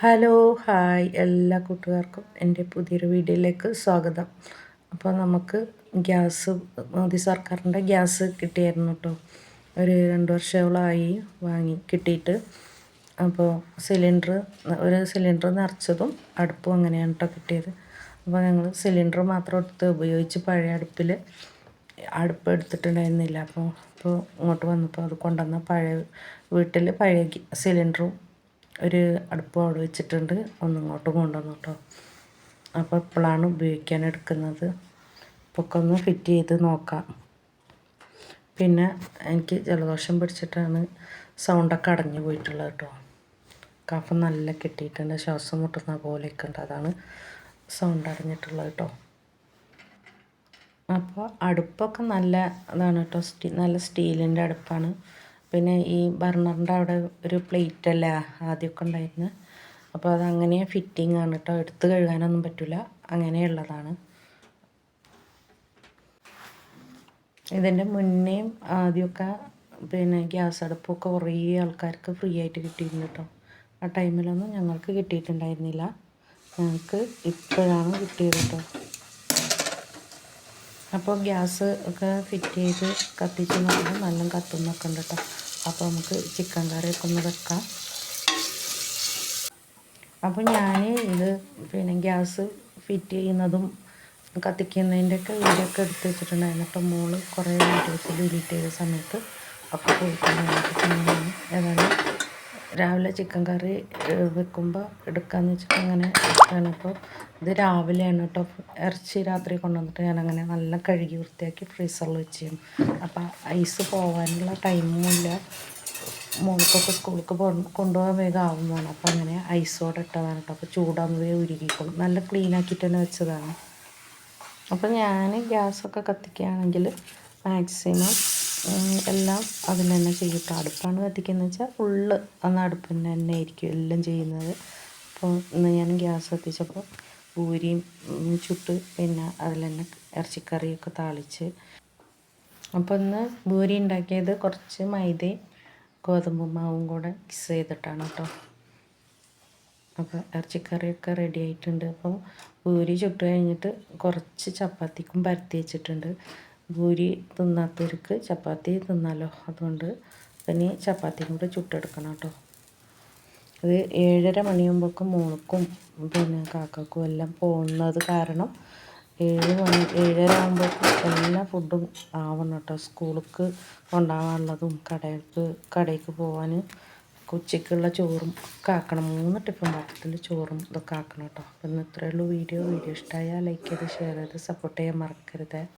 Hello hi എല്ലാ കൂട്ടുകാർക്കും എന്റെ പുതിയൊരു വീഡിയോയിലേക്ക് സ്വാഗതം. അപ്പോൾ നമുക്ക് ഗ്യാസ് മോദി സർക്കാരിന്റെ ഗ്യാസ് കിട്ടിയായിരുന്നു കേട്ടോ. ഒരു രണ്ട് വർഷങ്ങളായി വാങ്ങി കിട്ടിയിട്ട്. അപ്പോൾ സിലിണ്ടർ ഒരു സിലിണ്ടർ നിറച്ചതും അടുപ്പും അങ്ങനെയാണ് കേട്ടോ കിട്ടിയത്. അപ്പോൾ ഞങ്ങൾ സിലിണ്ടർ മാത്രം എടുത്ത് ഉപയോഗിച്ച് പഴയ അടുപ്പിൽ അടുപ്പ് എടുത്തിട്ടുണ്ടായിരുന്നില്ല. അപ്പോൾ ഇപ്പോൾ ഇങ്ങോട്ട് വന്നപ്പോൾ അത് കൊണ്ടുവന്ന പഴയ വീട്ടിൽ പഴയ സിലിണ്ടറും ഒരു അടുപ്പ് അവിടെ വെച്ചിട്ടുണ്ട്. ഒന്നിങ്ങോട്ടും കൊണ്ടുവന്നു കേട്ടോ. അപ്പോൾ ഇപ്പോഴാണ് ഉപയോഗിക്കാൻ എടുക്കുന്നത്. ഒന്ന് ഫിറ്റ് ചെയ്ത് നോക്കാം. പിന്നെ എനിക്ക് ജലദോഷം പിടിച്ചിട്ടാണ് സൗണ്ടൊക്കെ അടഞ്ഞു പോയിട്ടുള്ളത് കേട്ടോ. കഫം നല്ല കിട്ടിയിട്ടുണ്ട്. ശ്വാസം മുട്ടുന്ന പോലെയൊക്കെ ഉണ്ട്. അതാണ് സൗണ്ട് അടഞ്ഞിട്ടുള്ളത് കേട്ടോ. അപ്പോൾ അടുപ്പൊക്കെ നല്ല ഇതാണ് കേട്ടോ. സ്റ്റീ നല്ല സ്റ്റീലിന്റെ അടുപ്പാണ്. പിന്നെ ഈ ബർണറിന്റെ അവിടെ ഒരു പ്ലേറ്റ് അല്ല ആദ്യമൊക്കെ ഉണ്ടായിരുന്നു. അപ്പോൾ അത് അങ്ങനെ ഫിറ്റിംഗ് ആണ് കേട്ടോ എടുത്ത് കഴുകാനൊന്നും പറ്റില്ല അങ്ങനെയുള്ളതാണ് ഇതിന്റെ മുന്നേയും ആദ്യമൊക്കെ പിന്നെ ഗ്യാസ് അടുപ്പൊക്കെ കുറേ ആൾക്കാർക്ക് ഫ്രീ ആയിട്ട് കിട്ടിയിരുന്നു കേട്ടോ ആ ടൈമിലൊന്നും ഞങ്ങൾക്ക് കിട്ടിയിട്ടുണ്ടായിരുന്നില്ല. ഞങ്ങൾക്ക് ഇപ്പോഴാണ് കിട്ടിയത് കേട്ടോ അപ്പോൾ ഗ്യാസ് ഒക്കെ ഫിറ്റ് ചെയ്ത് കത്തിച്ച് നോക്കുമ്പോൾ നല്ല കത്തുന്നൊക്കെ ഉണ്ട് കേട്ടോ അപ്പോൾ നമുക്ക് ചിക്കൻ കറിയൊക്കെ ഒന്ന് വെക്കാം. അപ്പോൾ ഞാൻ ഇത് പിന്നെ ഗ്യാസ് ഫിറ്റ് ചെയ്യുന്നതും കത്തിക്കുന്നതിന്റെയൊക്കെ വീഡിയോ ഒക്കെ എടുത്ത് വെച്ചിട്ടുണ്ടായിരുന്നു. അപ്പോൾ മോൾ കുറേ വീഡിയോസ് ഡിലീറ്റ് ചെയ്ത സമയത്ത് ഒക്കെ പോയിട്ടുണ്ടായിരുന്നു ഏതായാലും രാവിലെ ചിക്കൻ കറി വെക്കുമ്പോൾ എടുക്കാമെന്ന് വെച്ചിട്ട് അങ്ങനെ ആണ് അപ്പോൾ ഇത് രാവിലെയാണ് കേട്ടോ ഇറച്ചി രാത്രി കൊണ്ടുവന്നിട്ട് ഞാനങ്ങനെ നല്ല കഴുകി വൃത്തിയാക്കി ഫ്രീസറിൽ വെച്ച് ചെയ്യും അപ്പോൾ ഐസ് പോകാനുള്ള ടൈമും ഇല്ല. മോൾക്കൊക്കെ സ്കൂൾക്ക് കൊണ്ടുപോകാൻ വേഗം ആവുന്നതാണ്. അപ്പോൾ അങ്ങനെ ഐസോടെ ഇട്ടതാണ് കേട്ടോ അപ്പോൾ ചൂടാകുമ്പോൾ ഉരുകിക്കോളും. നല്ല ക്ലീൻ ആക്കിയിട്ട് തന്നെ വെച്ചതാണ്. അപ്പോൾ ഞാൻ ഗ്യാസൊക്കെ കത്തിക്കുകയാണെങ്കിൽ മാക്സിമം എല്ലാം അതിൽ തന്നെ ചെയ്യും. അടുപ്പാണ് കത്തിക്കുന്നത് വെച്ചാൽ ഫുള്ള് അന്ന് അടുപ്പിന് തന്നെ ആയിരിക്കും എല്ലാം ചെയ്യുന്നത്. അപ്പോൾ ഇന്ന് ഞാൻ ഗ്യാസ് കത്തിച്ചപ്പോൾ പൂരിയും ചുട്ട് പിന്നെ അതിൽ തന്നെ ഇറച്ചിക്കറിയൊക്കെ താളിച്ച്. അപ്പോൾ ഇന്ന് പൂരി ഉണ്ടാക്കിയത് കുറച്ച് മൈദയും ഗോതമ്പ് മാവും കൂടെ മിക്സ് ചെയ്തിട്ടാണ് കേട്ടോ. അപ്പോൾ ഇറച്ചിക്കറിയൊക്കെ റെഡി ആയിട്ടുണ്ട്. അപ്പോൾ പൂരി ചുട്ട് കഴിഞ്ഞിട്ട് കുറച്ച് ചപ്പാത്തിക്കും പരത്തി വെച്ചിട്ടുണ്ട്. ഭൂരി തിന്നാത്തവർക്ക് ചപ്പാത്തി തിന്നാലോ. അതുകൊണ്ട് പിന്നെ ചപ്പാത്തിയും കൂടെ ചുട്ടെടുക്കണം കേട്ടോ. അത് ഏഴര മണിയാകുമ്പോഴേക്കും മോൾക്കും പിന്നെ കാക്കക്കും എല്ലാം പോകുന്നത് കാരണം ഏഴ് മണി ഏഴര ആകുമ്പോഴേക്കും എല്ലാ ഫുഡും ആവണം കേട്ടോ. സ്കൂൾക്ക് കൊണ്ടാവാനുള്ളതും കടയ്ക്ക് കടയ്ക്ക് പോകാൻ ഉച്ചയ്ക്കുള്ള ചോറും ഒക്കെ ആക്കണം. മൂന്ന് ടിഫിൻ പാത്രത്തിൽ ചോറും ഇതൊക്കെ ആക്കണം കേട്ടോ. അപ്പം ഇന്ന് ഇത്രയേ ഉള്ളൂ വീഡിയോ. വീഡിയോ ഇഷ്ടമായാൽ ലൈക്ക് ചെയ്ത് ഷെയർ ചെയ്ത് സപ്പോർട്ട് ചെയ്യാൻ മറക്കരുത്.